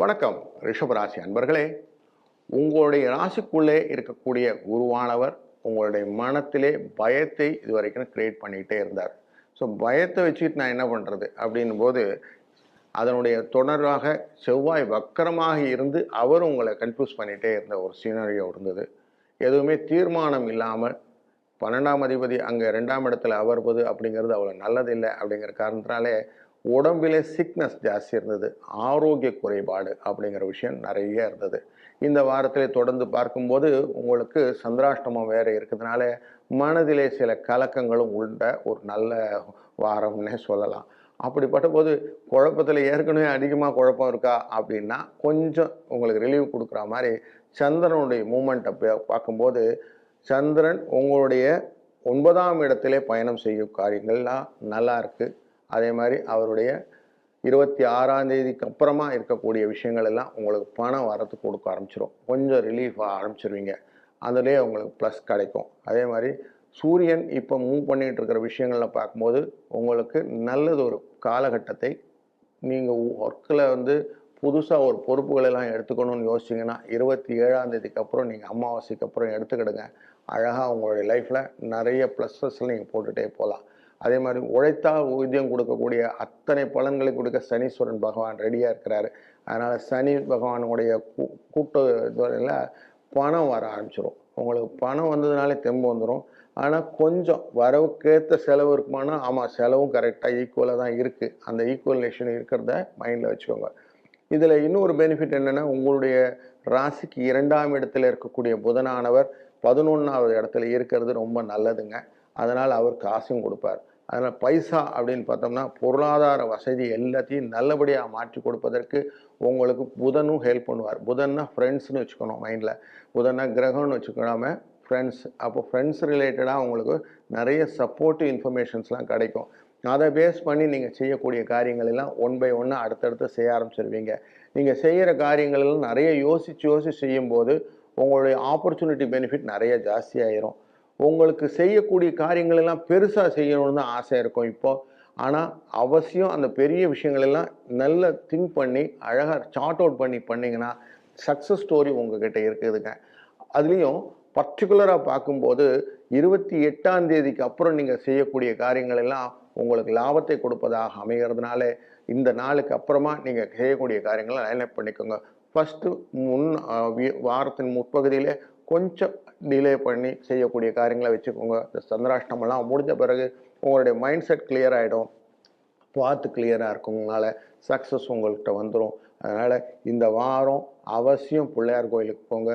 வணக்கம் ரிஷபராசி அன்பர்களே. உங்களுடைய ராசிக்குள்ளே இருக்கக்கூடிய குருவானவர் உங்களுடைய மனத்திலே பயத்தை இது வரைக்கும் கிரியேட் பண்ணிகிட்டே இருந்தார். ஸோ பயத்தை வச்சுட்டு நான் என்ன பண்ணுறது அப்படின்னும் போது அதனுடைய தொடராக செவ்வாய் வக்கரமாக இருந்து அவர் உங்களை கன்ஃபியூஸ் பண்ணிகிட்டே இருந்த ஒரு சீனரியோ இருந்தது. எதுவுமே தீர்மானம் இல்லாமல் பன்னெண்டாம் அதிபதி அங்கே ரெண்டாம் இடத்துல அமர்வது அப்படிங்கிறது அவ்வளோ நல்லதில்லை அப்படிங்கிற காரணத்தினாலே உடம்பிலே சிக்னஸ் ஜாஸ்தி இருந்தது ஆரோக்கிய குறைபாடு அப்படிங்கிற விஷயம் நிறைய இருந்தது. இந்த வாரத்திலே தொடர்ந்து பார்க்கும்போது உங்களுக்கு சந்திராஷ்டமம் வேறு இருக்கிறதுனால மனதிலே சில கலக்கங்களும் உண்ட ஒரு நல்ல வாரம்னே சொல்லலாம். அப்படிப்பட்ட போது குழப்பத்தில் ஏற்கனவே அதிகமாக குழப்பம் இருக்கா அப்படின்னா கொஞ்சம் உங்களுக்கு ரிலீவ் கொடுக்குற மாதிரி சந்திரனுடைய மூமெண்ட்டை பார்க்கும்போது சந்திரன் உங்களுடைய ஒன்பதாம் இடத்திலே பயணம் செய்யும் காரியங்கள்லாம் நல்லா இருக்குது அதே மாதிரி அவருடைய இருபத்தி ஆறாம் தேதிக்கு அப்புறமா இருக்கக்கூடிய விஷயங்கள் எல்லாம் உங்களுக்கு பணம் வரத்துக்கு கொடுக்க ஆரம்பிச்சிடும் கொஞ்சம் ரிலீஃப் ஆரம்பிச்சிருவீங்க. அதுலேயே உங்களுக்கு ப்ளஸ் கிடைக்கும். அதே மாதிரி சூரியன் இப்போ மூவ் பண்ணிகிட்டு இருக்கிற விஷயங்களில் பார்க்கும்போது உங்களுக்கு நல்லது ஒரு காலகட்டத்தை நீங்கள் ஒர்க்கில் வந்து புதுசாக ஒரு பொறுப்புகளெல்லாம் எடுத்துக்கணும்னு யோசிச்சிங்கன்னா இருபத்தி ஏழாம் தேதிக்கு அப்புறம் நீங்கள் அமாவாசைக்கு அப்புறம் எடுத்துக்கிடுங்க. அழகாக உங்களுடைய லைஃப்பில் நிறைய ப்ளஸஸ் நீங்கள் போட்டுகிட்டே போகலாம். அதே மாதிரி உழைத்தா ஊதியம் கொடுக்கக்கூடிய அத்தனை பலன்களை கொடுக்க சனீஸ்வரன் பகவான் ரெடியாக இருக்கிறாரு. அதனால் சனி பகவானுடைய கூ கூட்டு பணம் வர ஆரம்பிச்சிடும் உங்களுக்கு பணம் வந்ததுனாலே தெம்பு வந்துடும் ஆனால் கொஞ்சம் வரவுக்கேற்ற செலவு இருக்குமானா ஆமாம் செலவும் கரெக்டாக ஈக்குவலாக தான் இருக்குது அந்த ஈக்குவலேஷன் இருக்கிறத மைண்டில் வச்சுக்கோங்க. இதில் இன்னொரு பெனிஃபிட் என்னென்னா உங்களுடைய ராசிக்கு இரண்டாம் இடத்துல இருக்கக்கூடிய புதனானவர் பதினொன்றாவது இடத்துல இருக்கிறது ரொம்ப நல்லதுங்க. அதனால் அவர் காசும் கொடுப்பார். அதனால் பைசா அப்படின்னு பார்த்தோம்னா பொருளாதார வசதி எல்லாத்தையும் நல்லபடியாக மாற்றி கொடுப்பதற்கு உங்களுக்கு புதனும் ஹெல்ப் பண்ணுவார். புதன்னா ஃப்ரெண்ட்ஸ்னு வச்சுக்கணும் மைண்டில் புதன்னா கிரகம்னு வச்சுக்கணாம ஃப்ரெண்ட்ஸ் அப்போ ஃப்ரெண்ட்ஸ் ரிலேட்டடாக உங்களுக்கு நிறைய சப்போர்ட்டிவ் இன்ஃபர்மேஷன்ஸ்லாம் கிடைக்கும். அதை பேஸ் பண்ணி நீங்கள் செய்யக்கூடிய காரியங்கள் எல்லாம் ஒன் பை ஒன்று அடுத்தடுத்து செய்ய ஆரம்பிச்சிருவீங்க. நீங்கள் செய்கிற காரியங்கள் எல்லாம் நிறைய யோசித்து யோசித்து செய்யும்போது உங்களுடைய ஆப்பர்ச்சுனிட்டி பெனிஃபிட் நிறைய ஜாஸ்தியாயிரும் உங்களுக்கு செய்யக்கூடிய காரியங்கள் எல்லாம் பெருசாக செய்யணும்னு தான் ஆசை இருக்கும் இப்போது ஆனால் அவசியம் அந்த பெரிய விஷயங்கள் எல்லாம் நல்ல திங்க் பண்ணி அழகாக சார்ட் அவுட் பண்ணி பண்ணிங்கன்னா சக்ஸஸ் ஸ்டோரி உங்ககிட்ட இருக்குதுங்க. அதுலேயும் பர்டிகுலராக பார்க்கும்போது இருபத்தி எட்டாம் தேதிக்கு அப்புறம் நீங்கள் செய்யக்கூடிய காரியங்கள் எல்லாம் உங்களுக்கு லாபத்தை கொடுப்பதாக அமைகிறதுனால இந்த நாளுக்கு அப்புறமா நீங்கள் செய்யக்கூடிய காரியங்களை லைன் பண்ணிக்கோங்க. ஃபஸ்ட்டு முன் வாரத்தின் முற்பகுதியிலே கொஞ்சம் டிலே பண்ணி செய்யக்கூடிய காரியங்களை வச்சுக்கோங்க. இந்த சந்திராஷ்டமெல்லாம் முடிஞ்ச பிறகு உங்களுடைய மைண்ட் செட் கிளியர் ஆகிடும் பார்த்து கிளியராக இருக்குங்கனால சக்ஸஸ் உங்கள்கிட்ட வந்துடும் அதனால் இந்த வாரம் அவசியம் பிள்ளையார் கோயிலுக்கு போங்க.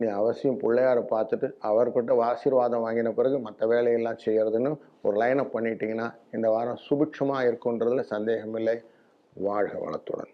நீ அவசியம் பிள்ளையாரை பார்த்துட்டு அவர்கிட்ட ஆசீர்வாதம் வாங்கின பிறகு மற்ற வேலையெல்லாம் செய்கிறதுன்னு ஒரு லைனப் பண்ணிட்டீங்கன்னா இந்த வாரம் சுபிக்ஷமாக இருக்குன்றதுல சந்தேகமில்லை. வாழ்க வளத்துடன்.